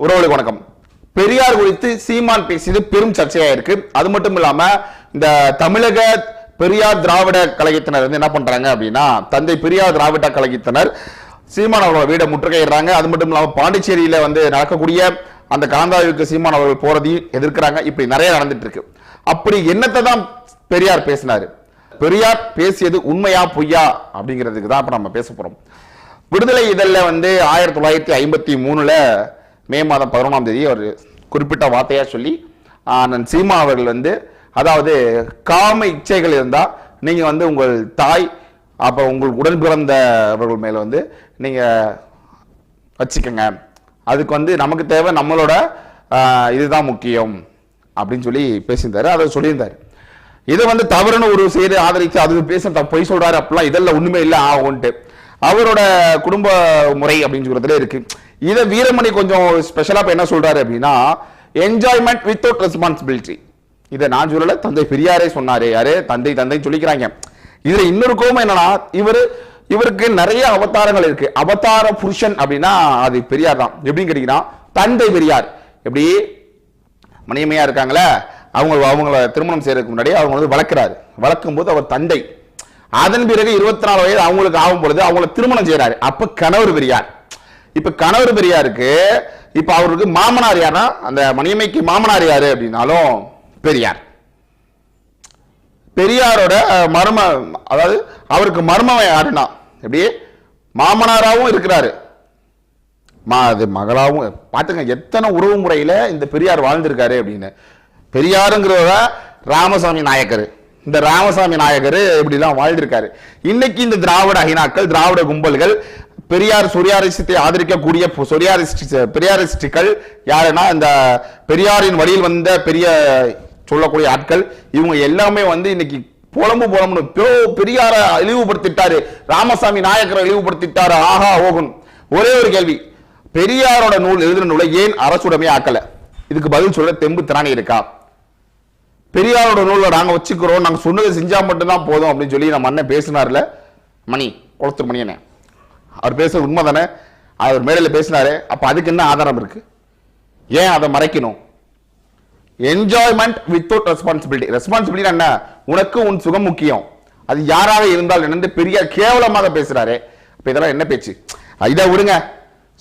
உறவுகளுக்கு வணக்கம். பெரியார் குறித்து சீமான் பேசியது பெரும் சர்ச்சையா இருக்கு அது மட்டும் இல்லாம இந்த தமிழக பெரியார் திராவிட கழகத்தினர் வந்து என்ன பண்றாங்க அப்படின்னா தந்தை பெரியார் திராவிட கழகத்தினர் சீமான் அவர்களோட வீடை முற்றுகையிடுறாங்க. அது மட்டும் இல்லாம பாண்டிச்சேரியில வந்து நடக்கக்கூடிய அந்த காந்தாவுக்கு சீமான் அவர்கள் போறதையும் எதிர்க்கிறாங்க. இப்படி நிறைய நடந்துட்டு இருக்கு அப்படி என்னத்தை தான் பெரியார் பேசினாரு? பெரியார் பேசியது உண்மையா பொய்யா அப்படிங்கிறதுக்கு தான் இப்ப நம்ம பேச போறோம். விடுதலை இதழில் வந்து ஆயிரத்தி தொள்ளாயிரத்தி ஐம்பத்தி மூணுல மே மாதம் பதினொன்றாம் தேதி ஒரு குறிப்பிட்ட வார்த்தையாக சொல்லி அண்ணன் சீமா அவர்கள் வந்து அதாவது காம இச்சைகள் இருந்தால் நீங்கள் வந்து உங்கள் தாய் அப்போ உங்கள் உடன் பிறந்தவர்கள் மேலே வந்து நீங்கள் வச்சுக்கோங்க. அதுக்கு வந்து நமக்கு தேவை நம்மளோட இதுதான் முக்கியம் அப்படின்னு சொல்லி பேசியிருந்தாரு. அதை சொல்லியிருந்தாரு. இதை வந்து தவறுன்னு ஒரு செய்தி ஆதரித்து அது பேச பொய் சொல்கிறாரு அப்படிலாம் இதெல்லாம் ஒன்றுமே இல்லை ஆகும்ட்டு அவரோட குடும்ப முறை அப்படின்னு சொல்கிறதுல இருக்குது இதை வீரமணி கொஞ்சம் ஸ்பெஷலா இப்ப என்ன சொல்றாரு அப்படின்னா என்ஜாய்மெண்ட் வித்தவுட் ரெஸ்பான்சிபிலிட்டி இதை நான் சொல்லல தந்தை பெரியாரே சொன்னாரு யாரு? தந்தை தந்தை சொல்லிக்கிறாங்க. இதுல இன்னொரு கோபம் என்னன்னா இவரு இவருக்கு நிறைய அவதாரங்கள் இருக்கு. அவதார புருஷன் அப்படின்னா அது பெரியார் தான். எப்படின்னு கேட்டீங்கன்னா தந்தை பெரியார். எப்படி? மணியமையா இருக்காங்களே அவங்க அவங்கள திருமணம் செய்யறதுக்கு முன்னாடி அவங்க வந்து வளர்க்கிறாரு. வளர்க்கும் போது அவர் தந்தை. அதன் பிறகு இருபத்தி நாலு வயது அவங்களுக்கு ஆகும் பொழுது அவங்கள திருமணம் செய்யறாரு அப்ப கணவர் பெரியார். இப்ப கணவர் பெரியாருக்கு இப்ப அவருக்கு மாமனார் யாருன்னா அந்த மணியமைக்கு மாமனார் யாரு அப்படின்னாலும் பெரியார். பெரியாரோட மரும மர்ம அதாவது அவருக்கு மர்மம் யாருன்னா எப்படி? மாமனாராவும் இருக்கிறாரு. மா அது மகளாவும் பார்த்துங்க எத்தனை உறவு முறையில இந்த பெரியார் வாழ்ந்திருக்காரு அப்படின்னு. பெரியாருங்கிறத ராமசாமி நாயக்கர். இந்த ராமசாமி நாயக்கர் இப்படிலாம் வாழ்ந்திருக்காரு. இன்னைக்கு இந்த திராவிட அகினாக்கள் திராவிட கும்பல்கள் பெரியார் சொரியாரிசத்தை ஆதரிக்கக்கூடிய பு- சொரியாரிஸ்ட் பெரியாரிஸ்டுகள் யாருன்னா இந்த பெரியாரின் வழியில் வந்த பெரிய சொல்லக்கூடிய ஆட்கள் இவங்க எல்லாமே வந்து இன்னைக்கு புலம்பு புலம்புன்னு பெரிய பெரியார இழிவுபடுத்திட்டாரு ராமசாமி நாயக்கரை இழிவுபடுத்திட்டாரு ஆஹா ஓகன். ஒரே ஒரு கேள்வி பெரியாரோட நூல் எழுதின நூலை ஏன் அரசுடமே ஆக்கல? இதுக்கு பதில் சொல்ல தெம்பு திராணி இருக்கா? பெரியாரோட நூலை நாங்கள் வச்சுக்கிறோம் நாங்கள் சொன்னதை செஞ்சா மட்டும்தான் போதும் அப்படின்னு சொல்லி நம்ம அண்ணன் பேசினார்ல. மணி குளத்தூர் மணி என்ன அவர் பேசுறது உண்மை தானே அவர் மேடையில் பேசினாரு. அப்போ அதுக்கு என்ன ஆதாரம் இருக்கு? ஏன் அதை மறைக்கணும்? என்ஜாய்மெண்ட் வித்தவுட் ரெஸ்பான்சிபிலிட்டி ரெஸ்பான்சிபிலிட்டி என்ன? உனக்கு உன் சுகம் முக்கியம். அது யாராக இருந்தால் நினைந்து பெரிய கேவலமாக பேசுறாரு. இப்போ இதெல்லாம் என்ன பேச்சு? இதை விடுங்க.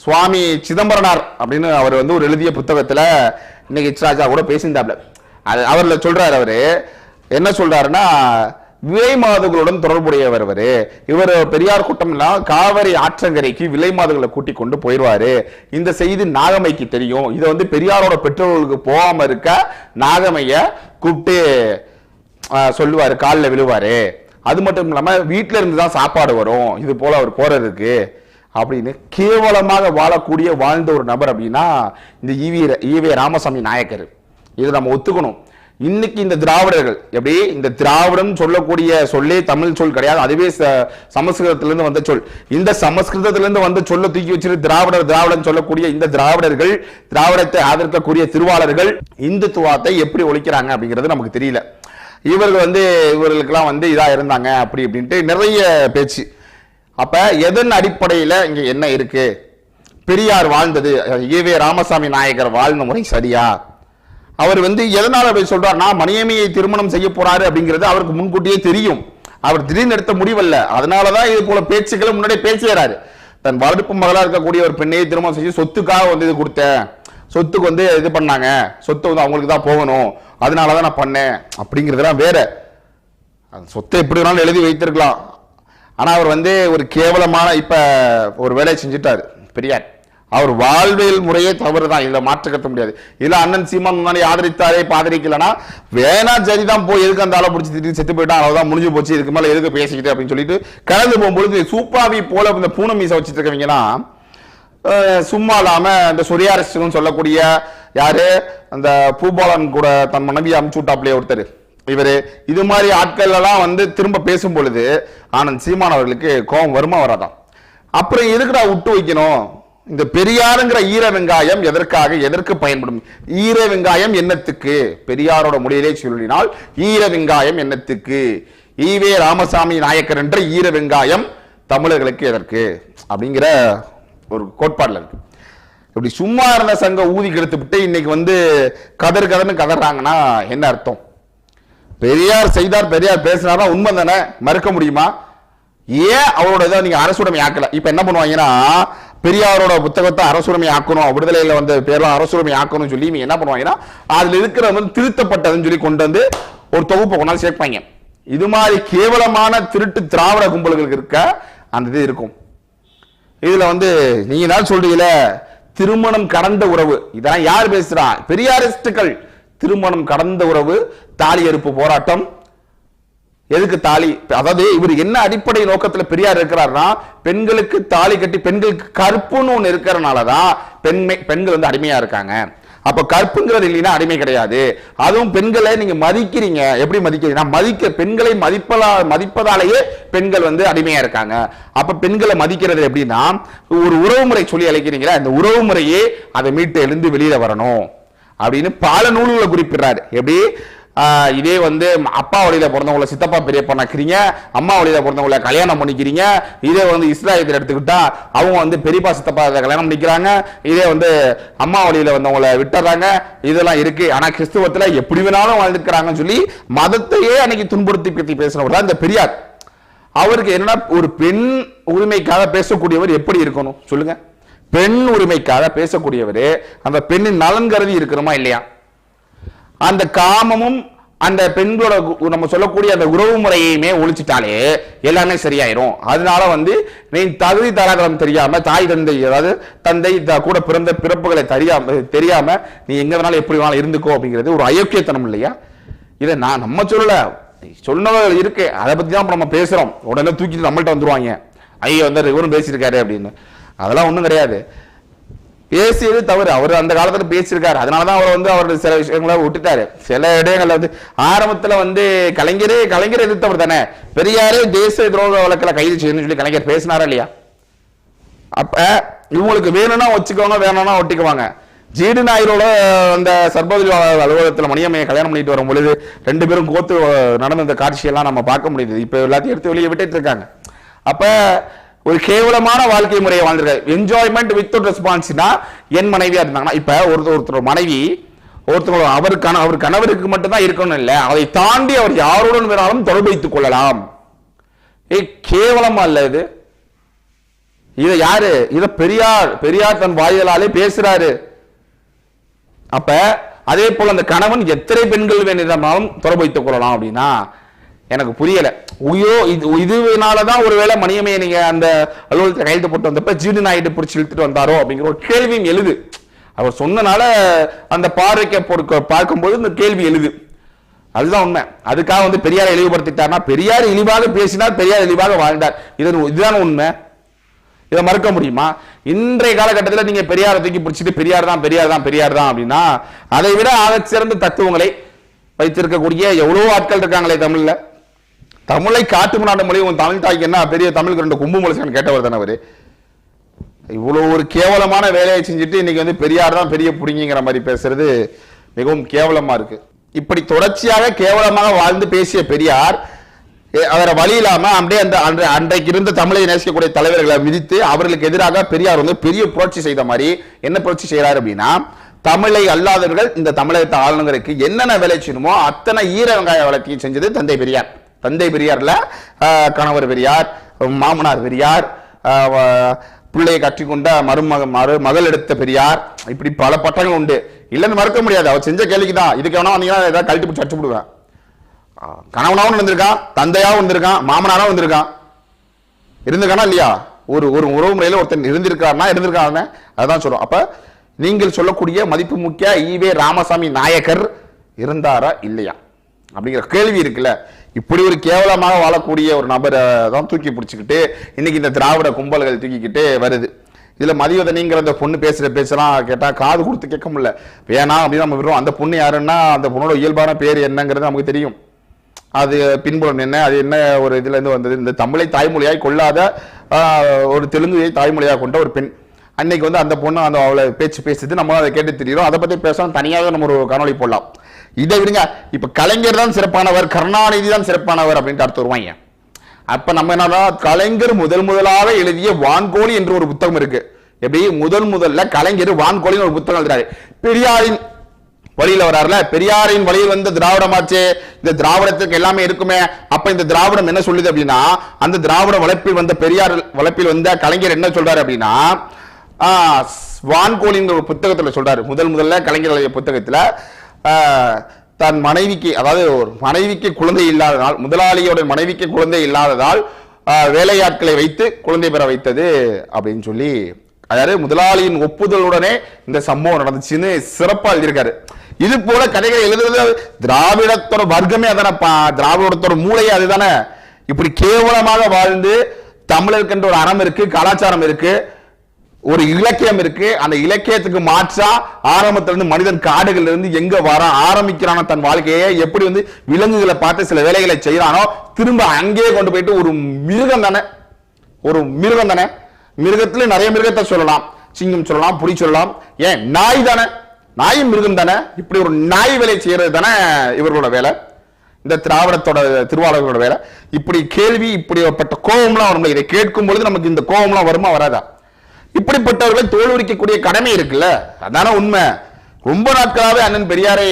சுவாமி சிதம்பரனார் அப்படின்னு அவர் வந்து ஒரு எழுதிய புத்தகத்தில் இன்னைக்கு இச்ராஜா கூட பேசியிருந்தாப்ல. அது அவரில் சொல்கிறார் அவர். என்ன சொல்கிறாருன்னா விலை மாதுகளுடன் தொடர்புடையவர் அவரு. இவர் பெரியார் கூட்டம்னா காவிரி ஆற்றங்கரைக்கு விலை மாதுகளை கூட்டி கொண்டு போயிடுவாரு இந்த செய்தி நாகமைக்கு தெரியும். இதை வந்து பெரியாரோட பெற்றோர்களுக்கு போகாம இருக்க நாகமைய கூப்பிட்டு சொல்லுவாரு காலில் விழுவாரு. அது மட்டும் இல்லாமல் வீட்டில இருந்து தான் சாப்பாடு வரும். இது போல அவர் போறதுக்கு. அப்படின்னு கேவலமாக வாழக்கூடிய வாழ்ந்த ஒரு நபர் அப்படின்னா இந்த ஈவி ஈவே ராமசாமி நாயக்கர். இதை நம்ம ஒத்துக்கணும். இன்னைக்கு இந்த திராவிடர்கள் எப்படி? இந்த திராவிடம் சொல்லக்கூடிய சொல்லே தமிழ் சொல் கிடையாது. அதுவே ச- சமஸ்கிருதத்திலிருந்து வந்த சொல். இந்த சமஸ்கிருதத்திலிருந்து வந்த சொல்ல தூக்கி வச்சிரு திராவிடர் திராவிடம் சொல்லக்கூடிய இந்த திராவிடர்கள் திராவிடத்தை ஆதரிக்கக்கூடிய திருவாளர்கள் இந்துத்துவத்தை எப்படி ஒழிக்கிறாங்க அப்படிங்கிறது நமக்கு தெரியல. இவர்கள் வந்து இவர்களுக்கெல்லாம் வந்து இதாக இருந்தாங்க அப்படி அப்படின்ட்டு நிறைய பேச்சு. அப்போ எதன் அடிப்படையில் இங்கே என்ன இருக்குது பெரியார் வாழ்ந்தது ஈவே ராமசாமி நாயக்கர் வாழ்ந்த முறை சரியா? அவர் வந்து எதனால் அப்படி நான் மணியமியை திருமணம் செய்ய போறாரு அப்படிங்கிறது அவருக்கு முன்கூட்டியே தெரியும். அவர் திடீர்னு எடுத்த முடிவல்ல. அதனாலதான் இது போல பேச்சுக்களை முன்னாடியே பேசுகிறாரு தன் வளர்ப்பு மகளாக இருக்கக்கூடிய ஒரு பெண்ணையை திருமணம் செஞ்சு சொத்துக்காக வந்து இது கொடுத்தேன். சொத்துக்கு வந்து இது பண்ணாங்க. சொத்து வந்து அவங்களுக்கு தான் போகணும். அதனால தான் நான் பண்ணேன். அப்படிங்கிறதுலாம் வேற. அந்த சொத்தை எப்படி வேணாலும் எழுதி வைத்திருக்கலாம். ஆனால் அவர் வந்து ஒரு கேவலமான இப்போ ஒரு வேலையை செஞ்சுட்டாரு. பெரியார். அவர் வாழ்வியல் முறையே தவறு தான் இதில் மாற்றுக்கத்த முடியாது. இதில் அண்ணன் சீமான் முன்னாடி ஆதரித்தாரே இப்போ ஆதரிக்கலனா வேணா சரிதான் போய் எதுக்கு அந்த ஆளை பிடிச்சி திடீர்னு செத்து போயிட்டா அவ்வளோதான் முடிஞ்சு போச்சு இதுக்கு மேலே எதுக்கு பேசிக்கிட்டு அப்படின்னு சொல்லிட்டு கடந்து போகும்பொழுது சூப்பாவி போல இந்த பூனை மீசை வச்சுட்டு இருக்கவங்கன்னா சும்மா இல்லாமல் இந்த சொரியாரிஸ்ட்னு சொல்லக்கூடிய யாரு? அந்த பூபாலன் கூட தன் மனைவி அமுச்சு ஒருத்தர். இவர் இது மாதிரி ஆட்கள் எல்லாம் வந்து திரும்ப பேசும் பொழுது ஆனந்த் சீமான் அவர்களுக்கு கோபம் வருமா வராதான் அப்புறம் எதுக்குடா விட்டு வைக்கணும்? இந்த பெரியாருங்கிற ஈர வெங்காயம் எதற்காக எதற்கு பயன்படும்? ஈர வெங்காயம் என்னத்துக்கு? பெரியாரோட மொழியிலே சொல்லினால் ஈர வெங்காயம் என்னத்துக்கு? ஈவே ராமசாமி நாயக்கர் என்ற ஈர வெங்காயம் தமிழர்களுக்கு எதற்கு? அப்படிங்கிற ஒரு கோட்பாடுல இருக்கு. இப்படி சும்மா இருந்த சங்க ஊதி கெடுத்து விட்டு இன்னைக்கு வந்து கதர் கதர்னு கதறாங்கன்னா என்ன அர்த்தம்? பெரியார் செய்தார் பெரியார் பேசினாரா உண்மை தானே? மறுக்க முடியுமா? ஏன் அவரோட இதை நீங்க அரசுடைமை ஆக்கல? இப்ப என்ன பண்ணுவாங்கன்னா பெரியாரோட புத்தகத்தை அரசுரிமை ஆக்கணும் விடுதலையில வந்த பேர்லாம் அரசுடைமை ஆக்கணும்னு சொல்லி இவங்க என்ன பண்ணுவாங்கன்னா அதுல இருக்கிற வந்து திருத்தப்பட்டதுன்னு சொல்லி கொண்டு வந்து ஒரு தொகுப்பை கொண்டாந்து சேர்ப்பாங்க. இது மாதிரி கேவலமான திருட்டு திராவிட கும்பல்களுக்கு இருக்க அந்த இது இருக்கும். இதுல வந்து நீங்க தான் சொல்றீங்கள திருமணம் கடந்த உறவு. இதெல்லாம் யார் பேசுறா? பெரியாரிஸ்டுகள். திருமணம் கடந்த உறவு தாலி எறுப்பு போராட்டம். எதுக்கு தாலி? அதாவது இவர் என்ன அடிப்படை நோக்கத்தில் பெரியார் இருக்கிறாருன்னா பெண்களுக்கு தாலி கட்டி பெண்களுக்கு கற்புன்னு ஒண்ணு இருக்கிறனாலதான் பெண்மை பெண்கள் வந்து அடிமையாக இருக்காங்க. அப்போ கற்புங்கிறது இல்லைன்னா அடிமை கிடையாது. அதுவும் பெண்களை நீங்கள் மதிக்கிறீங்க. எப்படி மதிக்கிறீங்கன்னா மதிக்க பெண்களை மதிப்பதா மதிப்பதாலேயே பெண்கள் வந்து அடிமையாக இருக்காங்க. அப்போ பெண்களை மதிக்கிறது எப்படின்னா ஒரு உறவுமுறை சொல்லி அழைக்கிறீங்களா அந்த உறவு முறையே அதை மீட்டு எழுந்து வெளியில் வரணும் அப்படின்னு பல நூல்களை குறிப்பிடுறாரு. எப்படி? இதே வந்து அப்பா வழியில் பிறந்தவங்கள சித்தப்பா பெரியப்பா நக்கிறீங்க அம்மா வழியில் பிறந்தவங்கள கல்யாணம் பண்ணிக்கிறீங்க இதே வந்து இஸ்லாயத்தில் எடுத்துக்கிட்டா அவங்க வந்து பெரியப்பா சித்தப்பா இதை கல்யாணம் பண்ணிக்கிறாங்க இதே வந்து அம்மா வழியில் வந்தவங்கள விட்டுறாங்க இதெல்லாம் இருக்கு. ஆனால் கிறிஸ்துவத்தில் எப்படி வேணாலும் வாழ்ந்துக்கிறாங்கன்னு சொல்லி மதத்தையே அன்னைக்கு துன்புறுத்தி பற்றி பேசுறவர் தான் இந்த பெரியார். அவருக்கு என்னன்னா ஒரு பெண் உரிமைக்காக பேசக்கூடியவர் எப்படி இருக்கணும்? சொல்லுங்க. பெண் உரிமைக்காக பேசக்கூடியவர் அந்த பெண்ணின் நலன் கருதி இருக்கணுமா இல்லையா? அந்த காமமும் அந்த பெண்களோட நம்ம சொல்லக்கூடிய அந்த உறவு முறையுமே ஒழிச்சிட்டாலே எல்லாமே சரியாயிரும். அதனால வந்து நீ தகுதி தராதரம் தெரியாம தாய் தந்தை அதாவது தந்தை கூட பிறந்த பிறப்புகளை தெரியாம தெரியாம நீ எங்க வேணாலும் எப்படி வேணாலும் இருந்துக்கோ அப்படிங்கிறது ஒரு அயோக்கியத்தனம் இல்லையா? இதை நான் நம்ம சொல்லல. சொன்னவர்கள் இருக்கு. அதை பத்தி தான் நம்ம பேசுறோம். உடனே தூக்கிட்டு நம்மள்ட்ட வந்துருவாங்க. ஐயோ வந்து இவரும் பேசியிருக்காரு அப்படின்னு. அதெல்லாம் ஒன்றும் கிடையாது. பேசியது தவறு. அவர் அந்த காலத்துல பேசியிருக்காரு. அதனாலதான் அவர் வந்து அவர் சில விஷயங்களை விட்டுட்டாரு. சில இடங்கள்ல வந்து ஆரம்பத்துல வந்து கலைஞரே கலைஞர் எதிர்த்தவர் தானே. பெரியாரே தேசிய துரோக வழக்கில் கைது செய்யணும்னு சொல்லி கலைஞர் பேசினாரா இல்லையா? அப்ப இவங்களுக்கு வேணும்னா வச்சுக்கோங்க வேணும்னா ஒட்டிக்குவாங்க. ஜீடு நாயரோட அந்த சர்வதேச அலுவலகத்துல மணியம்மையை கல்யாணம் பண்ணிட்டு வரும் பொழுது ரெண்டு பேரும் கோத்து நடந்த இந்த காட்சியெல்லாம் நம்ம பார்க்க முடியுது. இப்ப எல்லாத்தையும் எடுத்து வெளியே விட்டுட்டு இருக்காங்க. அப்போ ஒரு கேவலமான வாழ்க்கை முறையை வாழ்ந்திருக்காரு. என்ஜாய்மெண்ட் வித்தவுட் ரெஸ்பான்ஸ்னா என் மனைவியா இருந்தாங்கன்னா இப்ப ஒருத்தர் ஒருத்தர் மனைவி ஒருத்தர் அவருக்கான அவர் கணவருக்கு மட்டும்தான் இருக்கணும் இல்ல அதை தாண்டி அவர் யாருடன் வேணாலும் தொடர்பு வைத்துக் கொள்ளலாம். ஏய் கேவலமா இல்ல இது. இதை யாரு இத பெரியார் பெரியார் தன் வாயிலாலே பேசுறாரு. அப்ப அதே போல அந்த கணவன் எத்தனை பெண்கள் வேண்டியதாலும் தொடர்பு வைத்துக் கொள்ளலாம் அப்படின்னா எனக்கு புரியல. உயோ இது இதுனாலதான் ஒருவேளை மணியமையை நீங்க அந்த அலுவலகத்தில் கையெழுத்து போட்டு வந்தப்ப ஜீடு நாயுடு பிடிச்சி இழுத்துட்டு வந்தாரோ அப்படிங்கிற ஒரு கேள்வியும் எழுது. அவர் சொன்னனால அந்த பார்வைக்க பொறுக்க பார்க்கும்போது இந்த கேள்வி எழுது. அதுதான் உண்மை. அதுக்காக வந்து பெரியாரை இழிவுபடுத்திட்டார்னா பெரியார் இழிவாக பேசினார் பெரியார் இழிவாக வாழ்ந்தார். இது இதுதான் உண்மை? இதை மறுக்க முடியுமா? இன்றைய காலகட்டத்தில் நீங்க பெரியாரை தூக்கி பிடிச்சிட்டு பெரியார் தான் பெரியார் தான் பெரியார் தான் அப்படின்னா அதை விட ஆக சிறந்த தத்துவங்களை வைத்திருக்கக்கூடிய எவ்வளோ ஆட்கள் இருக்காங்களே தமிழ்ல. தமிழை காட்டு நாடு மொழி உன் தமிழ் தாய்க்கு என்ன? பெரிய தமிழுக்கு ரெண்டு கும்பு முளைச்சான்னு கேட்டவர் தானே இவ்வளோ ஒரு கேவலமான வேலையை செஞ்சுட்டு இன்னைக்கு வந்து பெரியார் தான் பெரிய பிடிங்கிங்கிற மாதிரி பேசுறது மிகவும் கேவலமா இருக்கு. இப்படி தொடர்ச்சியாக கேவலமாக வாழ்ந்து பேசிய பெரியார் அவரை வழி இல்லாம அப்படியே அந்த அன்றை- அன்றைக்கு இருந்த தமிழை நேசிக்கக்கூடிய தலைவர்களை விதித்து அவர்களுக்கு எதிராக பெரியார் வந்து பெரிய புரட்சி செய்த மாதிரி என்ன புரட்சி செய்கிறார் அப்படின்னா தமிழை அல்லாதவர்கள் இந்த தமிழகத்தை ஆளுநர்களுக்கு என்னென்ன வேலை செய்யணுமோ அத்தனை ஈர வெங்காய வளர்த்தியும் செஞ்சது தந்தை பெரியார். தந்தை பெரியார்ல கணவர் பெரியார் மாமனார் பெரியார் பிள்ளையை கற்றிக்கொண்ட மருமக மறு மகள் எடுத்த பெரியார். இப்படி பல பட்டங்கள் உண்டு. இல்லைன்னு மறுக்க முடியாது. அவர் செஞ்ச கேள்விக்கு தான் இதுக்கு வேணா வந்தீங்கன்னா ஏதாவது கழட்டி பிடிச்சி அடிச்சுடுவேன் கணவனாகவும் ஆஹ், கணவனாவும் வந்திருக்கான் தந்தையாவும் வந்திருக்கான் மாமனாராகவும் வந்திருக்கான் இருந்திருக்கானா இல்லையா? ஒரு ஒரு உறவு முறையில் ஒருத்தன் இருந்திருக்காருன்னா இருந்திருக்காருன்னு அதான் சொல்றோம். அப்போ நீங்கள் சொல்லக்கூடிய மதிப்பு முக்கிய ஈவே ராமசாமி நாயக்கர் இருந்தாரா இல்லையா? அப்படிங்கிற கேள்வி இருக்குல்ல. இப்படி ஒரு கேவலமாக வாழக்கூடிய ஒரு நபரை தான் தூக்கி பிடிச்சிக்கிட்டு இன்னைக்கு இந்த திராவிட கும்பல்கள் தூக்கிக்கிட்டு வருது. இதில் மதிவதனிங்கிற அந்த பொண்ணு பேசுகிற பேசலாம் கேட்டால் காது கொடுத்து கேட்க முடியல. வேணாம் அப்படின்னு நம்ம விடுறோம். அந்த பொண்ணு யாருன்னா அந்த பொண்ணோட இயல்பான பேர் என்னங்கிறது நமக்கு தெரியும். அது பின்புலம் என்ன அது என்ன ஒரு இதுலேருந்து வந்தது. இந்த தமிழை தாய்மொழியாய் கொள்ளாத ஒரு தெலுங்குயை தாய்மொழியாக கொண்ட ஒரு பெண். அன்னைக்கு வந்து அந்த பொண்ணு அந்த அவளை பேச்சு பேசுது நம்ம அதை கேட்டு தெரியும் அதை பத்தி பேசணும் தனியாக நம்ம ஒரு காணொளி போடலாம். இதை விடுங்க. இப்போ கலைஞர் தான் சிறப்பானவர் கருணாநிதி தான் சிறப்பானவர் அப்படின்ட்டு அடுத்து வருவாங்க அப்போ நம்ம என்னன்னா கலைஞர் முதல் முதலாக எழுதிய வான்கோழி என்று ஒரு புத்தகம் இருக்கு. எப்படி? முதல் முதல்ல கலைஞர் வான்கோழின்னு ஒரு புத்தகம் எழுதுறாரு. பெரியாரின் வழியில வராருல? பெரியாரின் வழியில் வந்து திராவிடமாச்சு. இந்த திராவிடத்துக்கு எல்லாமே இருக்குமே. அப்ப இந்த திராவிடம் என்ன சொல்லுது அப்படின்னா அந்த திராவிட வளர்ப்பில் வந்த பெரியார் வளர்ப்பில் வந்த கலைஞர் என்ன சொல்றாரு அப்படின்னா ஆஹ், ஒரு புத்தகத்தில் சொல்றாரு. முதல் முதல்ல கலைஞர்களுடைய புத்தகத்தில் தன் மனைவிக்கு அதாவது ஒரு மனைவிக்கு குழந்தை இல்லாததால் முதலாளியோட மனைவிக்கு குழந்தை இல்லாததால் வேலையாட்களை வைத்து குழந்தை பெற வைத்தது அப்படின்னு சொல்லி அதாவது முதலாளியின் ஒப்புதலுடனே இந்த சம்பவம் நடந்துச்சுன்னு சிறப்பாக எழுதியிருக்காரு. இது போல கதைகளை எழுதுறது திராவிடத்தோட வர்க்கமே அதானப்பா திராவிடத்தோட மூளையே அதுதானே. இப்படி கேவலமாக வாழ்ந்து தமிழருக்கு ஒரு அறம் இருக்கு கலாச்சாரம் இருக்குது ஒரு இலக்கியம் இருக்கு. அந்த இலக்கியத்துக்கு மாற்றா ஆரம்பத்துல இருந்து மனிதன் காடுகள்ல இருந்து எங்க வர ஆரம்பிக்கிறானோ தன் வாழ்க்கையை எப்படி வந்து விலங்குகளை பார்த்து சில வேலைகளை செய்யறானோ திரும்ப அங்கேயே கொண்டு போயிட்டு ஒரு மிருகம் தானே. ஒரு மிருகம் தானே. மிருகத்துல நிறைய மிருகத்தை சொல்லலாம். சிங்கம் சொல்லலாம் புலி சொல்லலாம். ஏன்? நாய் தானே. நாயும் மிருகம் தானே. இப்படி ஒரு நாய் வேலை செய்யறது தானே இவர்களோட வேலை. இந்த திராவிடத்தோட திருவாளர்களோட வேலை. இப்படி கேள்வி இப்படிப்பட்ட கோபம்லாம் வரும்ல. இதை கேட்கும் பொழுது நமக்கு இந்த கோபம்லாம் வருமா வராதா? இப்படிப்பட்டவர்களை தோல்விக்கக்கூடிய கடமை இருக்குல்ல? அதான உண்மை. ரொம்ப நாட்களாவே அண்ணன் பெரியாரை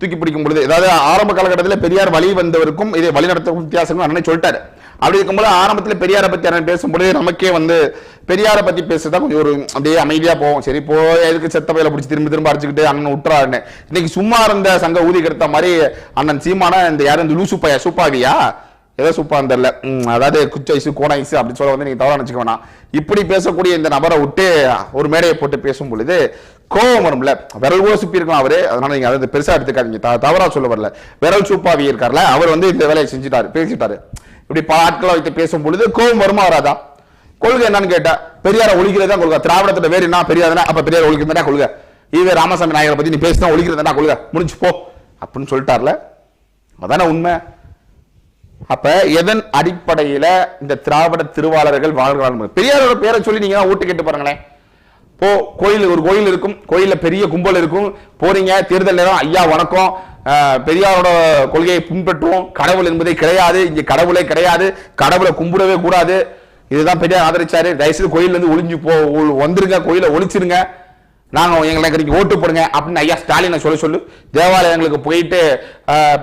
தூக்கி பிடிக்கும் பொழுது அதாவது ஆரம்ப காலகட்டத்தில் பெரியார் வழி வந்தவருக்கும் இதை வழி நடத்தும் வித்தியாசம் அண்ணன் சொல்லிட்டாரு. அப்படி இருக்கும்போது ஆரம்பத்தில் பெரியாரை பத்தி அண்ணன் பேசும்பொழுது நமக்கே வந்து பெரியாரை பத்தி பேசுறதா கொஞ்சம் ஒரு அப்படியே அமைதியா போவோம். சரி போ எதுக்கு செத்த பையில பிடிச்சி திரும்ப திரும்ப அடிச்சுக்கிட்டு அண்ணன் விட்டுறாருன்னு இன்னைக்கு சும்மா இருந்த சங்க ஊதி கெடுத்த மாதிரி அண்ணன் சீமான இந்த யாரும் இந்த லூசு பையா சூப்பாவியா ஏதோ சூப்பாக தெரியல அதாவது குச்சைஸு ஐசு கோண ஐசு சொல்ல வந்து நீங்கள் தவறா நினச்சிக்க வேணாம். இப்படி பேசக்கூடிய இந்த நபரை விட்டு ஒரு மேடையை போட்டு பேசும் பொழுது கோபம் வரும்ல? விரல் கூட சுப்பி இருக்கலாம் அவரு. அதனால நீங்க அதை பெருசா எடுத்துக்காதீங்க. த- தவறா சொல்ல வரல. விரல் சூப்பாவி இருக்கார்ல அவர் வந்து இந்த வேலையை செஞ்சுட்டாரு பேசிட்டாரு. இப்படி பல ஆட்களை வைத்து பேசும் பொழுது கோபம் வருமா வராதா? கொள்கை என்னன்னு கேட்டா பெரியார ஒழிக்கிறதா கொள்கை. திராவிடத்தோட வேறு என்ன? பெரியாதுனா அப்ப பெரியார் ஒழிக்கிறதா கொள்கை? ஈவே ராமசாமி நாயகரை பத்தி நீ பேசினா ஒழிக்கிறதா கொள்கை? முடிஞ்சு போ. அப்படின்னு சொல்லிட்டார்ல. அதானே உண்மை? அப்ப எதன் அடிப்படையில இந்த திராவிட திருவாளர்கள் வாழ்கிறார்கள் பெரியாரோட பேரை சொல்லி நீங்க ஓட்டு கேட்டு பாருங்களேன். போ கோயில் ஒரு கோயில் இருக்கும். கோயில்ல பெரிய கும்பல் இருக்கும். போறீங்க தேர்தல் நேரம் ஐயா வணக்கம். பெரியாரோட கொள்கையை பின்பற்றுவோம். கடவுள் என்பதே கிடையாது. இங்க கடவுளே கிடையாது. கடவுளை கும்பிடவே கூடாது. இதுதான் பெரியார் ஆதரிச்சாரு. தயவுசெய்து கோயில்ல இருந்து ஒளிஞ்சு போ ஒ- வந்துருங்க. கோயிலை ஒழிச்சிருங்க நாங்கள் எங்களுக்கு ஓட்டு போடுங்க அப்படின்னு ஐயா ஸ்டாலினை சொல்ல சொல்லு. தேவாலயங்களுக்கு போயிட்டு அஹ்,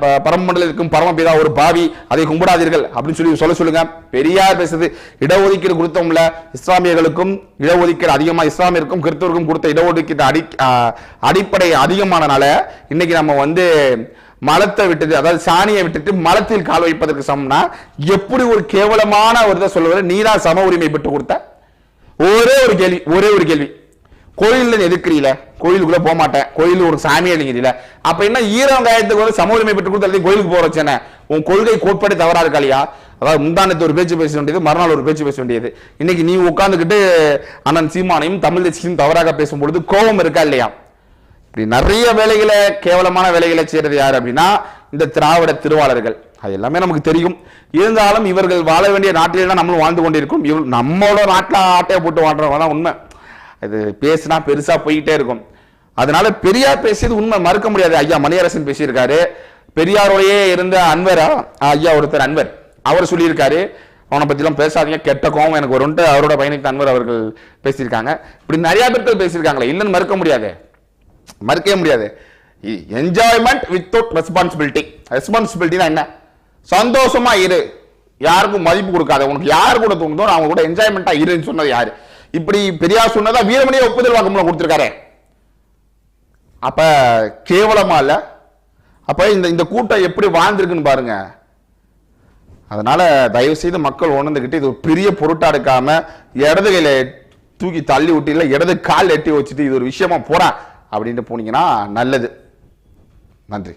இருக்கும் பரமபிதா ஒரு பாவி. அதை கும்பிடாதீர்கள் அப்படின்னு சொல்லி சொல்ல சொல்லுங்க. பெரியார் பேசுது. இடஒதுக்கீடு கொடுத்தோம்ல. இஸ்லாமியர்களுக்கும் இடஒதுக்கீடு அதிகமாக இஸ்லாமியருக்கும் கிறிஸ்தவருக்கும் கொடுத்த இடஒதுக்கீடு அடி அடிப்படை அதிகமானனால இன்னைக்கு நம்ம வந்து மலத்தை விட்டுட்டு அதாவது சாணியை விட்டுட்டு மலத்தில் கால் வைப்பதற்கு சமம்னா எப்படி ஒரு கேவலமான ஒரு இதை சொல்லுவது? நீதான் சம உரிமை பெற்று கொடுத்த? ஒரே ஒரு கேள்வி ஒரே ஒரு கேள்வி. கோயிலில் எதுக்குறீல? கோயிலுக்குள்ள போக மாட்டேன். கோயில் ஒரு சாமி அழிங்கிறீல அப்ப என்ன ஈரம் காயத்துக்கு வந்து சமூக உரிமை பெற்று கொடுத்து கோயிலுக்கு போற உன் கொள்கை கோட்பாடு தவறா இருக்காளியா அதாவது முந்தானத்து ஒரு பேச்சு பேச வேண்டியது மறுநாள் ஒரு பேச்சு பேச வேண்டியது. இன்னைக்கு நீ உட்காந்துக்கிட்டு அண்ணன் சீமானையும் தமிழ் தேசியும் தவறாக பேசும்பொழுது கோபம் இருக்கா இல்லையா? இப்படி நிறைய வேலைகளை கேவலமான வேலைகளை செய்யறது யார் அப்படின்னா இந்த திராவிட திருவாளர்கள். அது எல்லாமே நமக்கு தெரியும். இருந்தாலும் இவர்கள் வாழ வேண்டிய நாட்டிலே தான் நம்மளும் வாழ்ந்து கொண்டிருக்கும் இவள் நம்மளோட நாட்டில் ஆட்டையை போட்டு வாழ்றவங்க தான் உண்மை. இது பேசினா பெருசாக போய்கிட்டே இருக்கும். அதனால பெரியார் பேசியது உண்மை மறுக்க முடியாது. ஐயா மணியரசன் பேசியிருக்காரு. பெரியாரோடையே இருந்த அன்வரா ஐயா ஒருத்தர் அன்வர் அவர் சொல்லியிருக்காரு. அவனை பற்றிலாம் பேசாதீங்க கெட்ட கோவம் எனக்கு வரும்ட்டு அவரோட பயணித்த அன்வர் அவர்கள் பேசியிருக்காங்க. இப்படி நிறைய பேர்கள் பேசியிருக்காங்களே இல்லைன்னு மறுக்க முடியாது. மறுக்கவே முடியாது. என்ஜாய்மெண்ட் வித்தவுட் ரெஸ்பான்சிபிலிட்டி ரெஸ்பான்சிபிலிட்டினா என்ன? சந்தோஷமா இரு. யாருக்கும் மதிப்பு கொடுக்காத உனக்கு யார் கூட தோணுதோ அவங்க கூட என்ஜாய்மெண்ட்டாக இருன்னு சொன்னது யாரு? இப்படி பெரியார் சொன்னதா வீரமணியை ஒப்புதல் வாக்குமூலம் கொடுத்துருக்காரு. அப்ப கேவலமா இல்ல? அப்ப இந்த இந்த கூட்டம் எப்படி வாழ்ந்திருக்குன்னு பாருங்க. அதனால தயவு செய்து மக்கள் உணர்ந்துகிட்டு இது ஒரு பெரிய பொருட்டா எடுக்காம இடது கையில தூக்கி தள்ளி விட்டு இல்லை இடது கால் எட்டி வச்சுட்டு இது ஒரு விஷயமா போறேன் அப்படின்ட்டு போனீங்கன்னா நல்லது. நன்றி.